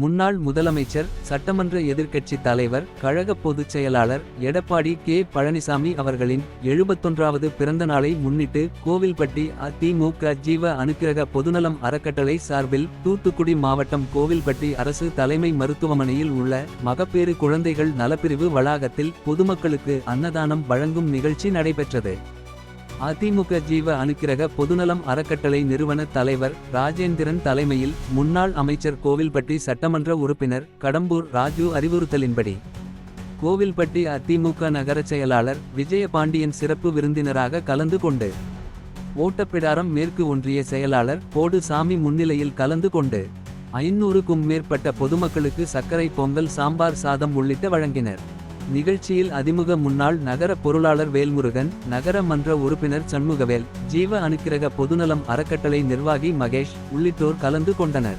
முன்னாள் முதலமைச்சர் சட்டமன்ற எதிர்க்கட்சி தலைவர் கழக பொதுச் செயலாளர் எடப்பாடி கே. பழனிசாமி அவர்களின் எழுபத்தொன்றாவது பிறந்த நாளை முன்னிட்டு கோவில்பட்டி அதிமுக ஜீவ அனுக்கிரக பொதுநலம் அறக்கட்டளை சார்பில் தூத்துக்குடி மாவட்டம் கோவில்பட்டி அரசு தலைமை மருத்துவமனையில் உள்ள மகப்பேறு குழந்தைகள் நலப்பிரிவு வளாகத்தில் பொதுமக்களுக்கு அன்னதானம் வழங்கும் நிகழ்ச்சி நடைபெற்றது. அதிமுக ஜீவ அனுக்கிரக பொதுநலம் அறக்கட்டளை நிறுவன தலைவர் ராஜேந்திரன் தலைமையில் முன்னாள் அமைச்சர் கோவில்பட்டி சட்டமன்ற உறுப்பினர் கடம்பூர் ராஜு அறிவுறுத்தலின்படி கோவில்பட்டி அதிமுக நகரச் செயலாளர் விஜயபாண்டியன் சிறப்பு விருந்தினராக கலந்து கொண்டு ஓட்டப்பிடாரம் மேற்கு ஒன்றிய செயலாளர் போடு சாமி முன்னிலையில் கலந்து கொண்டு ஐநூறுக்கும் மேற்பட்ட பொதுமக்களுக்கு சர்க்கரை பொங்கல் சாம்பார் சாதம் உள்ளிட்ட வழங்கினர். நிகழ்ச்சியில் அதிமுக முன்னாள் நகர பொருளாளர் வேல்முருகன் நகர மன்ற உறுப்பினர் சண்முகவேல் ஜீவ அனுக்கிரக பொதுநலம் அறக்கட்டளை நிர்வாகி மகேஷ் உள்ளிட்டோர் கலந்து கொண்டனர்.